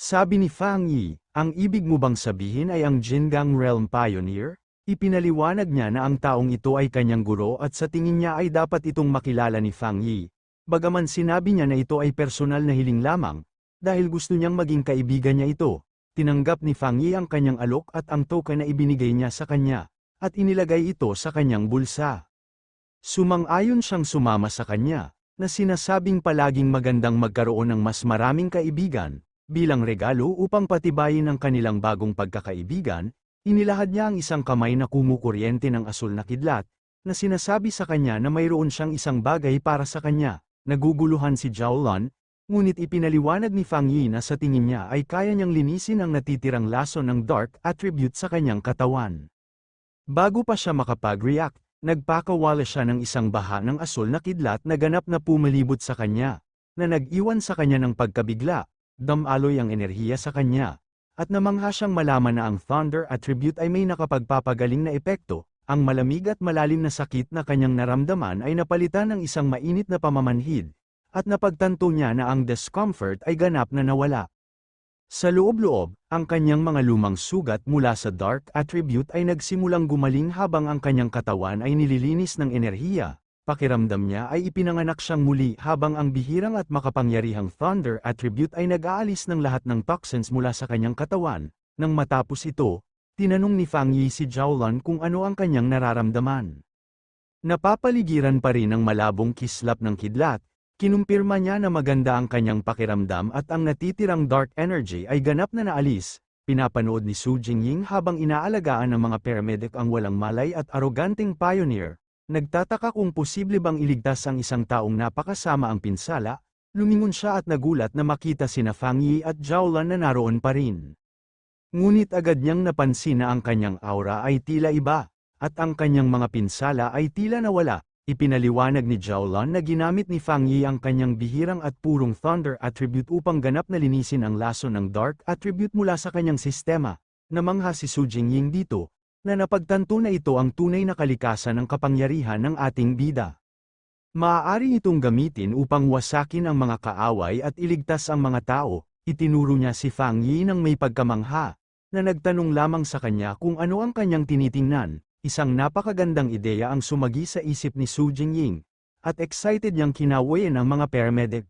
Sabi ni Fang Yi, ang ibig mo bang sabihin ay ang Jingang Realm Pioneer? Ipinaliwanag niya na ang taong ito ay kanyang guro at sa tingin niya ay dapat itong makilala ni Fang Yi. Bagaman sinabi niya na ito ay personal na hiling lamang, dahil gusto niyang maging kaibigan niya ito, tinanggap ni Fang Yi ang kanyang alok at ang token na ibinigay niya sa kanya, at inilagay ito sa kanyang bulsa. Sumang-ayon siyang sumama sa kanya, na sinasabing palaging magandang magkaroon ng mas maraming kaibigan, bilang regalo upang patibayin ang kanilang bagong pagkakaibigan, inilahad niya ang isang kamay na kumukuryente ng asul na kidlat, na sinasabi sa kanya na mayroon siyang isang bagay para sa kanya. Naguguluhan si Jiaolan, ngunit ipinaliwanag ni Fang Yi na sa tingin niya ay kaya niyang linisin ang natitirang laso ng dark attribute sa kanyang katawan. Bago pa siya makapag-react, nagpakawala siya ng isang baha ng asul na kidlat na ganap na pumalibot sa kanya, na nag-iwan sa kanya ng pagkabigla, damaloy ang enerhiya sa kanya, at namangha siyang malaman na ang Thunder attribute ay may nakapagpapagaling na epekto, ang malamig at malalim na sakit na kanyang naramdaman ay napalitan ng isang mainit na pamamanhid, at napagtanto niya na ang discomfort ay ganap na nawala. Sa loob-loob, ang kanyang mga lumang sugat mula sa dark attribute ay nagsimulang gumaling habang ang kanyang katawan ay nililinis ng enerhiya, pakiramdam niya ay ipinanganak siyang muli habang ang bihirang at makapangyarihang Thunder attribute ay nag-aalis ng lahat ng toxins mula sa kanyang katawan. Nang matapos ito, tinanong ni Fang Yi si Jiaolan kung ano ang kanyang nararamdaman. Napapaligiran pa rin ng malabong kislap ng kidlat, kinumpirma niya na maganda ang kanyang pakiramdam at ang natitirang dark energy ay ganap na naalis, pinapanood ni Su Jingying habang inaalagaan ng mga paramedic ang walang malay at aroganteng pioneer, Nagtataka kung posible bang iligtas ang isang taong napakasama ang pinsala, lumingon siya at nagulat na makita sina Fang at Jiaolan na naroon pa rin. Ngunit agad niyang napansin na ang kanyang aura ay tila iba, at ang kanyang mga pinsala ay tila nawala, ipinaliwanag ni Jiaolan na ginamit ni Fang Yi ang kanyang bihirang at purong Thunder attribute upang ganap na linisin ang laso ng Dark attribute mula sa kanyang sistema. Namangha si Su Jingying dito, na napagtanto na ito ang tunay na kalikasan ng kapangyarihan ng ating bida. Maaari itong gamitin upang wasakin ang mga kaaway at iligtas ang mga tao, itinuro niya si Fang Yi ng may pagkamangha, na nagtanong lamang sa kanya kung ano ang kanyang tinitingnan, isang napakagandang ideya ang sumagi sa isip ni Su Jingying, at excited niyang kinawayan ang mga paramedic.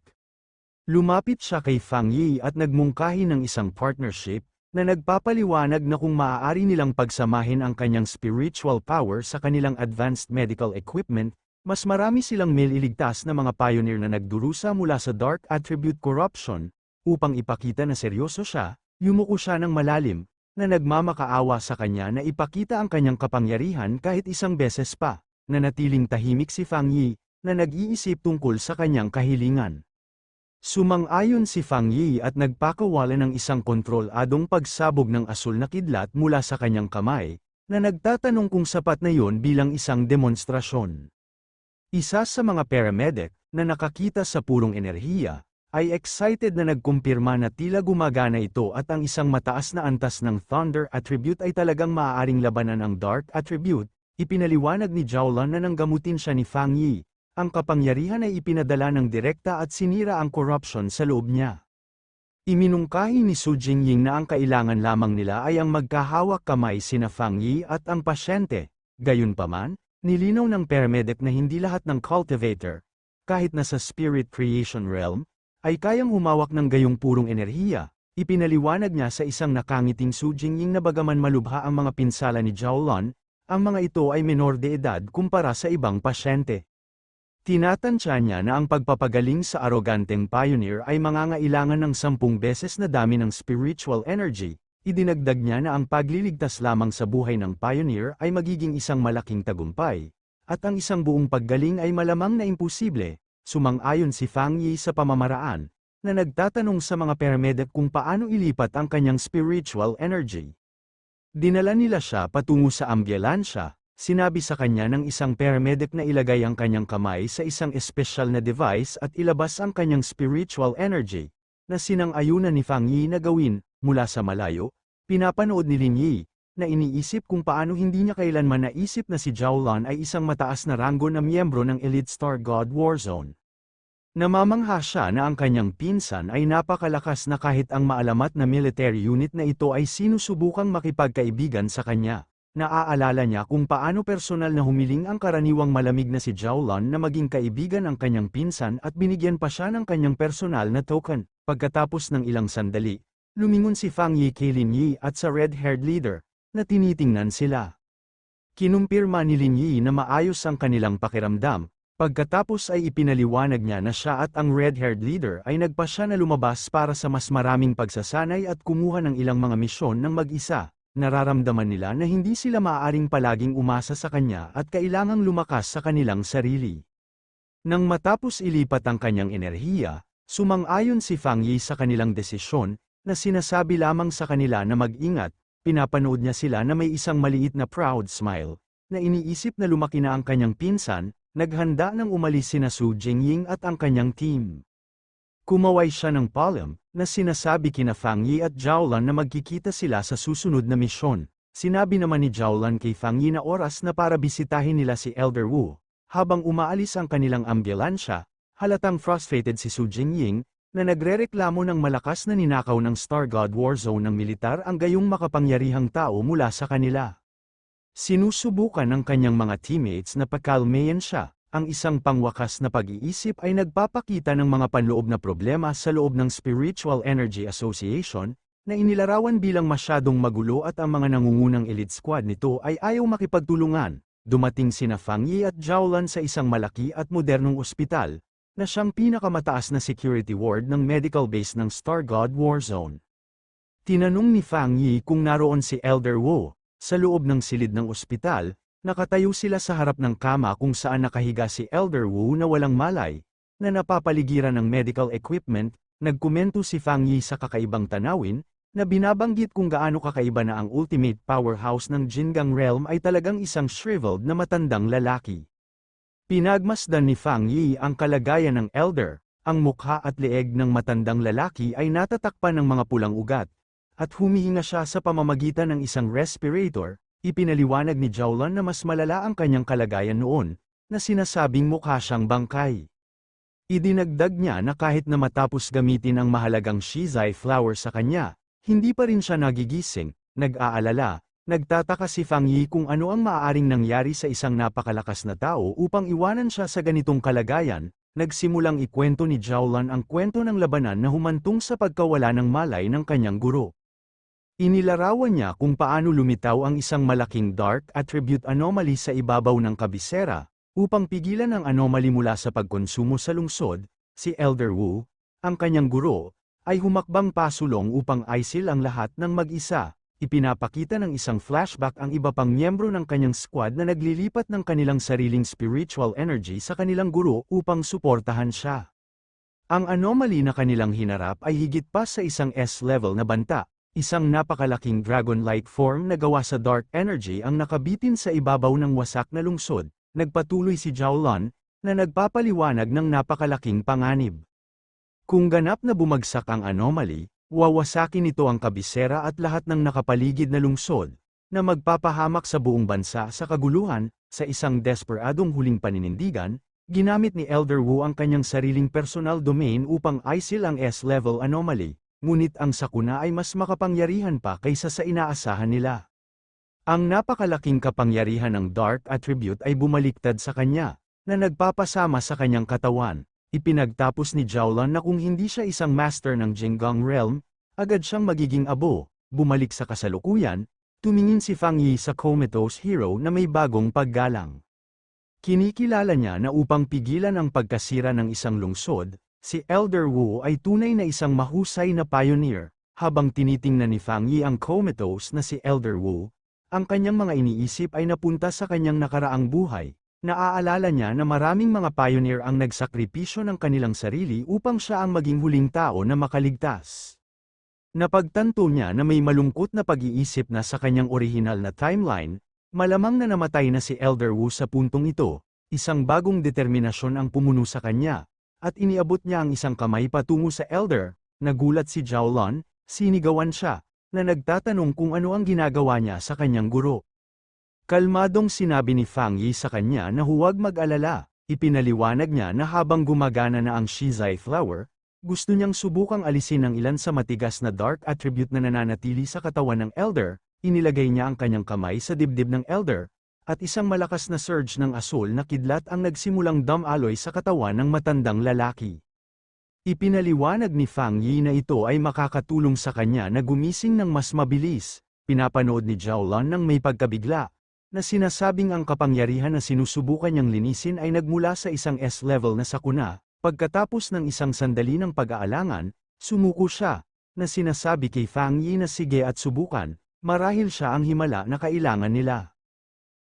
Lumapit siya kay Fang Yi at nagmungkahi ng isang partnership, na nagpapaliwanag na kung maaari nilang pagsamahin ang kanyang spiritual power sa kanilang advanced medical equipment, mas marami silang mililigtas na mga pioneer na nagdurusa mula sa dark attribute corruption, upang ipakita na seryoso siya, yumuko siya ng malalim, na nagmamakaawa sa kanya na ipakita ang kanyang kapangyarihan kahit isang beses pa, na natiling tahimik si Fang Yi, na nag-iisip tungkol sa kanyang kahilingan. Sumang-ayon si Fang Yi at nagpakawala ng isang kontroladong pagsabog ng asul na kidlat mula sa kanyang kamay, na nagtatanong kung sapat na yon bilang isang demonstrasyon. Isa sa mga paramedic, na nakakita sa purong enerhiya, ay excited na nagkumpirma na tila gumagana ito at ang isang mataas na antas ng Thunder attribute ay talagang maaaring labanan ang Dark attribute, ipinaliwanag ni Jiaolan na nanggamutin siya ni Fang Yi, ang kapangyarihan ay ipinadala ng direkta at sinira ang corruption sa loob niya. Iminungkahi ni Su Jingying na ang kailangan lamang nila ay ang magkahawak kamay sina Fang Yi at ang pasyente, gayunpaman, nilinaw ng paramedic na hindi lahat ng cultivator, kahit na sa spirit creation realm, ay kayang humawak ng gayong purong enerhiya, ipinaliwanag niya sa isang nakangiting Su Jingying na bagaman malubha ang mga pinsala ni Jiaolan, ang mga ito ay menor de edad kumpara sa ibang pasyente. Tinatansya niya na ang pagpapagaling sa aroganteng pioneer ay mangangailangan ng sampung beses na dami ng spiritual energy, idinagdag niya na ang pagliligtas lamang sa buhay ng pioneer ay magiging isang malaking tagumpay, at ang isang buong paggaling ay malamang na imposible, sumang-ayon si Fang Yi sa pamamaraan, na nagtatanong sa mga paramedic kung paano ilipat ang kanyang spiritual energy. Dinala nila siya patungo sa ambulansya, Sinabi sa kanya ng isang paramedic na ilagay ang kanyang kamay sa isang espesyal na device at ilabas ang kanyang spiritual energy, na sinang-ayunan ni Fang Yi na gawin, mula sa malayo, pinapanood ni Lin Yi, na iniisip kung paano hindi niya kailanman naisip na si Zhao Lan ay isang mataas na ranggo na miyembro ng Elite Star God Warzone. Namamangha siya na ang kanyang pinsan ay napakalakas na kahit ang maalamat na military unit na ito ay sinusubukang makipagkaibigan sa kanya. Naaalala niya kung paano personal na humiling ang karaniwang malamig na si Jowlon na maging kaibigan ang kanyang pinsan at binigyan pa siya ng kanyang personal na token. Pagkatapos ng ilang sandali, lumingon si Fang Yi kay Lin Yi at sa red-haired leader, na tinitingnan sila. Kinumpirma ni Lin Yi na maayos ang kanilang pakiramdam, pagkatapos ay ipinaliwanag niya na siya at ang red-haired leader ay nagpa siya na lumabas para sa mas maraming pagsasanay at kumuha ng ilang mga misyon ng mag-isa. Nararamdaman nila na hindi sila maaaring palaging umasa sa kanya at kailangang lumakas sa kanilang sarili. Nang matapos ilipat ang kanyang enerhiya, sumang-ayon si Fang Yi sa kanilang desisyon, na sinasabi lamang sa kanila na mag-ingat, pinapanood niya sila na may isang maliit na proud smile, na iniisip na lumaki na ang kanyang pinsan, naghanda ng umalis sina Su Jingying at ang kanyang team. Kumaway siya ng palm, na sinasabi kina Fang Yi at Jiaolan na magkikita sila sa susunod na misyon. Sinabi naman ni Jiaolan kay Fang Yi na oras na para bisitahin nila si Elder Wu. Habang umaalis ang kanilang ambulansya, halatang frustrated si Su Jingying, na nagrereklamo ng malakas na ninakaw ng Star God War Zone ng militar ang gayong makapangyarihang tao mula sa kanila. Sinusubukan ng kanyang mga teammates na pakalmayan siya, ang isang pangwakas na pag-iisip ay nagpapakita ng mga panloob na problema sa loob ng Spiritual Energy Association, na inilarawan bilang masyadong magulo at ang mga nangungunang elite squad nito ay ayaw makipagtulungan. Dumating sina Fang Yi at Jiaolan sa isang malaki at modernong ospital, na siyang pinakamataas na security ward ng medical base ng Star God War Zone. Tinanong ni Fang Yi kung naroon si Elder Wu, sa loob ng silid ng ospital, Nakatayo sila sa harap ng kama kung saan nakahiga si Elder Wu na walang malay, na napapaligiran ng medical equipment, nagkomento si Fang Yi sa kakaibang tanawin, na binabanggit kung gaano kakaiba na ang ultimate powerhouse ng Jingang Realm ay talagang isang shriveled na matandang lalaki. Pinagmasdan ni Fang Yi ang kalagayan ng Elder, ang mukha at leeg ng matandang lalaki ay natatakpan ng mga pulang ugat, at humihinga siya sa pamamagitan ng isang respirator, Ipinaliwanag ni Jowlan na mas malala ang kanyang kalagayan noon, na sinasabing mukha siyang bangkay. Idinagdag niya na kahit na matapos gamitin ang mahalagang shizai flower sa kanya, hindi pa rin siya nagigising, nag-aalala, nagtataka si Fang Yi kung ano ang maaaring nangyari sa isang napakalakas na tao upang iwanan siya sa ganitong kalagayan, nagsimulang ikwento ni Jowlan ang kwento ng labanan na humantong sa pagkawala ng malay ng kanyang guro. Inilarawan niya kung paano lumitaw ang isang malaking dark attribute anomaly sa ibabaw ng kabisera, upang pigilan ang anomaly mula sa pagkonsumo sa lungsod, si Elder Wu, ang kanyang guro, ay humakbang pasulong upang aisil ang lahat ng mag-isa. Ipinapakita ng isang flashback ang iba pang miyembro ng kanyang squad na naglilipat ng kanilang sariling spiritual energy sa kanilang guro upang suportahan siya. Ang anomaly na kanilang hinarap ay higit pa sa isang S-level na banta, Isang napakalaking dragon-like form na gawa sa dark energy ang nakabitin sa ibabaw ng wasak na lungsod, nagpatuloy si Jiaolan, na nagpapaliwanag ng napakalaking panganib. Kung ganap na bumagsak ang anomaly, wawasakin ito ang kabisera at lahat ng nakapaligid na lungsod, na magpapahamak sa buong bansa sa kaguluhan, sa isang desperadong huling paninindigan, ginamit ni Elder Wu ang kanyang sariling personal domain upang isil ang S-level anomaly, ngunit ang sakuna ay mas makapangyarihan pa kaysa sa inaasahan nila. Ang napakalaking kapangyarihan ng Dark Attribute ay bumaliktad sa kanya, na nagpapasama sa kanyang katawan. Ipinagtapos ni Jiaolan na kung hindi siya isang master ng Jinggang Realm, agad siyang magiging abo, bumalik sa kasalukuyan, tumingin si Fang Yi sa comatose hero na may bagong paggalang. Kinikilala niya na upang pigilan ang pagkasira ng isang lungsod, Si Elder Wu ay tunay na isang mahusay na pioneer, habang tinitingnan ni Fang Yi ang comatose na si Elder Wu, ang kanyang mga iniisip ay napunta sa kanyang nakaraang buhay. Naaalala niya na maraming mga pioneer ang nagsakripisyo ng kanilang sarili upang siya ang maging huling tao na makaligtas. Napagtanto niya na may malungkot na pag-iisip na sa kanyang orihinal na timeline, malamang na namatay na si Elder Wu sa puntong ito, isang bagong determinasyon ang pumuno sa kanya, at iniabot niya ang isang kamay patungo sa elder, nagulat si Jiaolon, sinigawan siya, na nagtatanong kung ano ang ginagawa niya sa kanyang guro. Kalmadong sinabi ni Fang Yi sa kanya na huwag mag-alala, Ipinaliwanag niya na habang gumagana na ang Shizai Flower, gusto niyang subukang alisin ang ilan sa matigas na dark attribute na nananatili sa katawan ng Elder, inilagay niya ang kanyang kamay sa dibdib ng Elder, at isang malakas na surge ng asul na kidlat ang nagsimulang dumaloy sa katawan ng matandang lalaki. Ipinaliwanag ni Fang Yi na ito ay makakatulong sa kanya na gumising ng mas mabilis, pinapanood ni Zhao Lan ng may pagkabigla, na sinasabing ang kapangyarihan na sinusubukan niyang linisin ay nagmula sa isang S-level na sakuna, pagkatapos ng isang sandali ng pag-aalangan, sumuko siya, na sinasabi kay Fang Yi na sige at subukan, marahil siya ang himala na kailangan nila.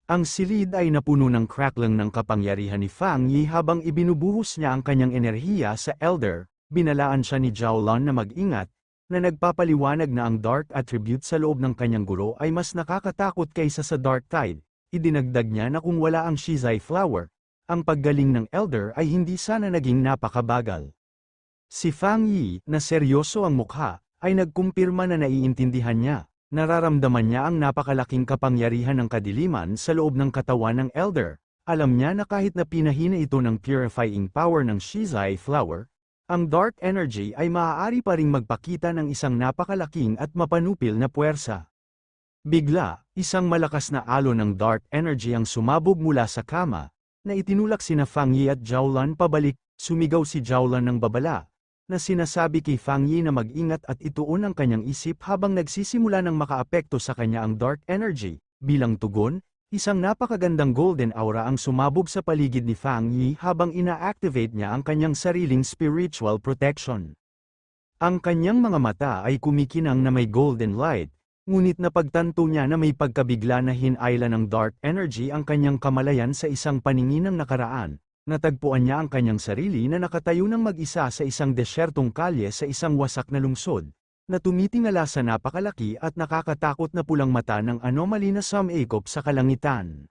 Ang silid ay napuno ng crackling ng kapangyarihan ni Fang Yi habang ibinubuhos niya ang kanyang enerhiya sa Elder, binalaan siya ni Zhao Lan na mag-ingat, na nagpapaliwanag na ang dark attribute sa loob ng kanyang guro ay mas nakakatakot kaysa sa dark tide. Idinagdag niya na kung wala ang Shizai flower, ang paggaling ng elder ay hindi sana naging napakabagal. Si Fang Yi, na seryoso ang mukha, ay nagkumpirma na naiintindihan niya. Nararamdaman niya ang napakalaking kapangyarihan ng kadiliman sa loob ng katawan ng elder. Alam niya na kahit na pinahina ito ng purifying power ng Shizai flower, ang dark energy ay maaari pa ring magpakita ng isang napakalaking at mapanupil na puwersa. Bigla, isang malakas na alon ng dark energy ang sumabog mula sa kama, na itinulak sina Fang Yi at Zhao Lan pabalik, sumigaw si Zhao Lan ng babala, na sinasabi kay Fang Yi na mag-ingat at ituon ang kanyang isip habang nagsisimula ng makaapekto sa kanya ang dark energy. Bilang tugon, Isang napakagandang golden aura ang sumabog sa paligid ni Fang Yi habang ina-activate niya ang kanyang sariling spiritual protection. Ang kanyang mga mata ay kumikinang na may golden light, ngunit napagtanto niya na may pagkabigla na hinayla ng dark energy ang kanyang kamalayan sa isang paningin ng nakaraan. Natagpuan niya ang kanyang sarili na nakatayo ng mag-isa sa isang desyertong kalye sa isang wasak na lungsod, na tumitingala sa napakalaki at nakakatakot na pulang mata ng anomaly na sumakop sa kalangitan.